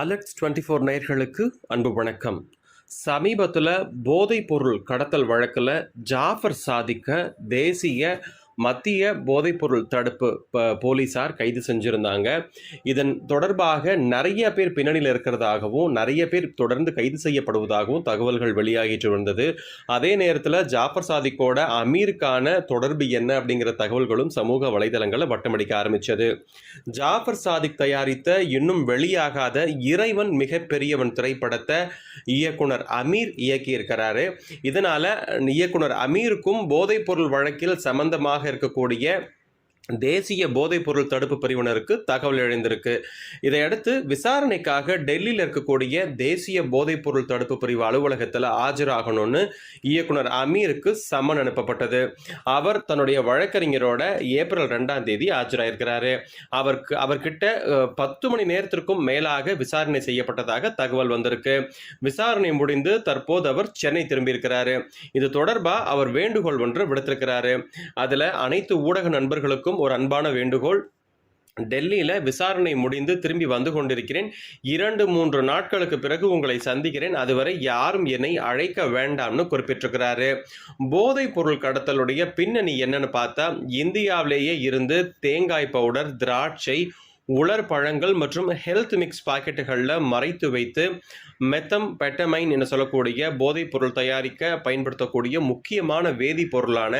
Alex twenty four நேர்களுக்கு அன்பு வணக்கம். சமீபத்தில் போதைப் பொருள் கடத்தல் வழக்கில் ஜாஃபர் சாதிக்க தேசிய மத்திய போதைப்பொருள் தடுப்பு ப- போலீசார் கைது செஞ்சுருந்தாங்க. இதன் தொடர்பாக நிறைய பேர் பின்னணியில் இருக்கிறதாகவும் நிறைய பேர் தொடர்ந்து கைது செய்யப்படுவதாகவும் தகவல்கள் வெளியாகிட்டு வந்தது அதே நேரத்தில் ஜாஃபர் சாதிக்கோட அமீருக்கான தொடர்பு என்ன அப்படிங்கிற தகவல்களும் சமூக வலைதளங்களில் வட்டமடிக்க ஆரம்பித்தது ஜாஃபர் சாதிக் தயாரித்த இன்னும் வெளியாகாத இறைவன் மிகப்பெரியவன் திரைப்படத்தை இயக்குனர் அமீர் இயக்கியிருக்கிறாரு. இதனால் இயக்குனர் அமீருக்கும் போதைப்பொருள் வழக்கில் சம்பந்தமாக இருக்கக்கூடிய தேசிய போதைப்பொருள் தடுப்பு பிரிவினருக்கு தகவல் எழுந்திருக்கு. இதையடுத்து விசாரணைக்காக டெல்லியில் இருக்கக்கூடிய தேசிய போதைப்பொருள் தடுப்பு பிரிவு அலுவலகத்தில் ஆஜராகணும்னு இயக்குனர் அமீருக்கு சம்மன் அனுப்பப்பட்டது. அவர் தன்னுடைய வழக்கறிஞரோட ஏப்ரல் ரெண்டாம் தேதி ஆஜராயிருக்கிறாரு. அவருக்கு அவர்கிட்ட பத்து மணி நேரத்திற்கும் மேலாக விசாரணை செய்யப்பட்டதாக தகவல் வந்திருக்கு. விசாரணை முடிந்து தற்போது அவர் சென்னை திரும்பியிருக்கிறாரு. இது தொடர்பாக அவர் வேண்டுகோள் ஒன்று விடுத்திருக்கிறாரு. அதில் அனைத்து ஊடக நண்பர்களுக்கும் ஒரு அன்பான வேண்டுகோள். டெல்லியில் விசாரணை முடிந்து திரும்பி வந்து கொண்டிருக்கிறேன். இரண்டு மூன்று நாட்களுக்கு பிறகு உங்களை சந்திக்கிறேன். அதுவரை யாரும் என்னை அழைக்க வேண்டாம்னு குறிப்பிட்டிருக்கிறாரு. போதைப் பொருள் கடத்தலுடைய பின்னணி என்னன்னு பார்த்தா இந்தியாவிலேயே இருந்து தேங்காய் பவுடர் திராட்சை உலர் பழங்கள் மற்றும் ஹெல்த் மிக்ஸ் பாக்கெட்டுகளில் மறைத்து வைத்து மெத்தம் பெட்டமைன் என சொல்லக்கூடிய போதைப் பொருள் தயாரிக்க பயன்படுத்தக்கூடிய முக்கியமான வேதிப்பொருளான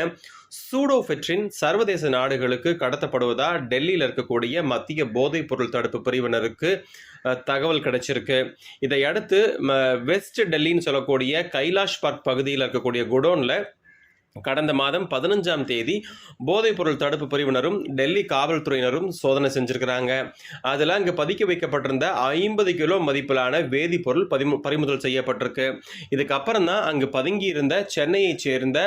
சூடோஃபெட்ரின் சர்வதேச நாடுகளுக்கு கடத்தப்படுவதா? டெல்லியில் இருக்கக்கூடிய மத்திய போதைப் பொருள் தடுப்பு பிரிவினருக்கு தகவல் கிடைச்சிருக்கு. இதையடுத்து ம, வெஸ்ட் டெல்லின்னு சொல்லக்கூடிய கைலாஷ் பார்க் பகுதியில் இருக்கக்கூடிய குடோனில் கடந்த மாதம் பதினஞ்சாம் தேதி போதைப்பொருள் தடுப்பு பிரிவினரும் டெல்லி காவல்துறையினரும் சோதனை செஞ்சிருக்கிறாங்க. அதில் அங்கே பதுக்கி வைக்கப்பட்டிருந்த ஐம்பது கிலோ மதிப்பிலான வேதிப்பொருள் பதிமு பறிமுதல் செய்யப்பட்டிருக்கு. இதுக்கப்புறம் தான் அங்கு பதுங்கி இருந்த சென்னையைச் சேர்ந்த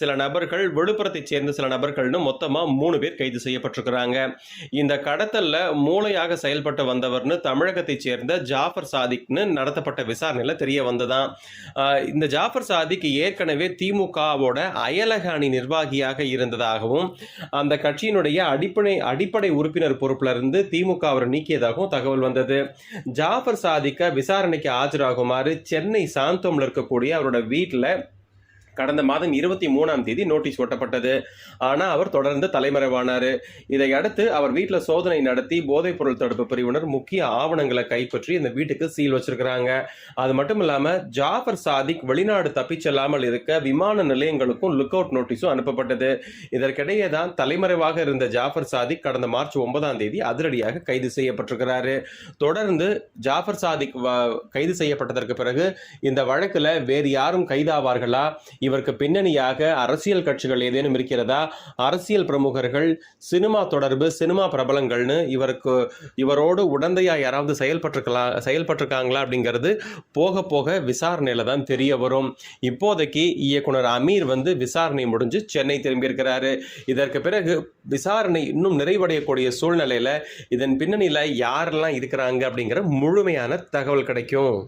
சில நபர்கள் விழுப்புரத்தைச் சேர்ந்த சில நபர்கள்னு மொத்தமாக மூணு பேர் கைது செய்யப்பட்டிருக்கிறாங்க. இந்த கடத்தலில் மூளையாக செயல்பட்டு வந்தவர்னு தமிழகத்தைச் சேர்ந்த ஜாஃபர் சாதிக்னு நடத்தப்பட்ட விசாரணையில் தெரிய வந்ததான். இந்த ஜாஃபர் சாதிக் ஏற்கனவே திமுகவோட அயலக அணி நிர்வாகியாக இருந்ததாகவும் அந்த கட்சியினுடைய அடிப்படை அடிப்படை உறுப்பினர் பொறுப்புல இருந்து திமுக அவரை நீக்கியதாகவும் தகவல் வந்தது. ஜாஃபர் சாதிக்க விசாரணைக்கு ஆஜராகுமாறு சென்னை சாந்தோம்ல இருக்கக்கூடிய அவரோட வீட்டில் கடந்த மாதம் இருபத்தி மூணாம் தேதி நோட்டீஸ் ஒட்டப்பட்டது. ஆனால் அவர் தொடர்ந்து தலைமறைவானார். இதையடுத்து அவர் வீட்டில் சோதனை நடத்தி போதைப்பொருள் தடுப்பு பிரிவினர் முக்கிய ஆவணங்களை கைப்பற்றி இந்த வீட்டுக்கு சீல் வச்சிருக்கிறாங்க. அது மட்டும் இல்லாமல் ஜாஃபர் சாதிக் வெளிநாடு தப்பிச் செல்லாமல் இருக்க விமான நிலையங்களுக்கும் லுக் அவுட் நோட்டீஸும் அனுப்பப்பட்டது. இதற்கிடையே தான் தலைமறைவாக இருந்த ஜாஃபர் சாதிக் கடந்த மார்ச் ஒன்பதாம் தேதி அதிரடியாக கைது செய்யப்பட்டிருக்கிறாரு. தொடர்ந்து ஜாஃபர் சாதிக் கைது செய்யப்பட்டதற்கு பிறகு இந்த வழக்கில் வேறு யாரும் கைதாவார்களா? இவருக்கு பின்னணியாக அரசியல் கட்சிகள் ஏதேனும் இருக்கிறதா? அரசியல் பிரமுகர்கள் சினிமா தொடர்பு சினிமா பிரபலங்கள்னு இவருக்கு இவரோடு உடந்தையா யாராவது செயல்பட்டிருக்கலாம் செயல்பட்டிருக்காங்களா அப்படிங்கிறது போக போக விசாரணையில் தான் தெரிய வரும். இப்போதைக்கு இயக்குனர் அமீர் வந்து விசாரணை முடிஞ்சு சென்னை திரும்பியிருக்கிறாரு இதற்கு பிறகு விசாரணை இன்னும் நிறைவடையக்கூடிய சூழ்நிலையில் இதன் பின்னணியில் யாரெல்லாம் இருக்கிறாங்க அப்படிங்கிற முழுமையான தகவல் கிடைக்கும்.